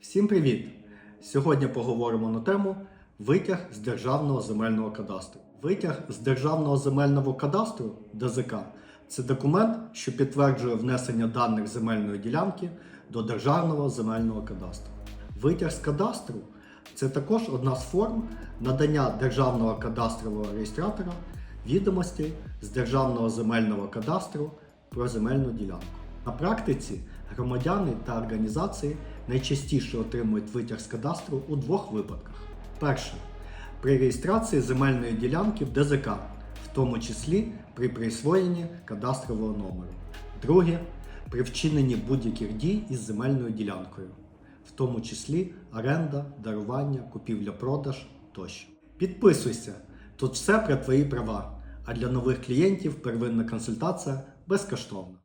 Всім привіт! Сьогодні поговоримо на тему витяг з Державного земельного кадастру. Витяг з Державного земельного кадастру ДЗК це документ, що підтверджує внесення даних земельної ділянки до Державного земельного кадастру. Витяг з кадастру це також одна з форм надання Державного кадастрового реєстратора відомостей з Державного земельного кадастру про земельну ділянку. На практиці громадяни та організації найчастіше отримують витяг з кадастру у двох випадках. Перше при реєстрації земельної ділянки в ДЗК, в тому числі при присвоєнні кадастрового номеру. Друге при вчиненні будь-яких дій із земельною ділянкою, в тому числі оренда, дарування, купівля-продаж тощо. Підписуйся, тут все про твої права. А для нових клієнтів первинна консультація безкоштовна.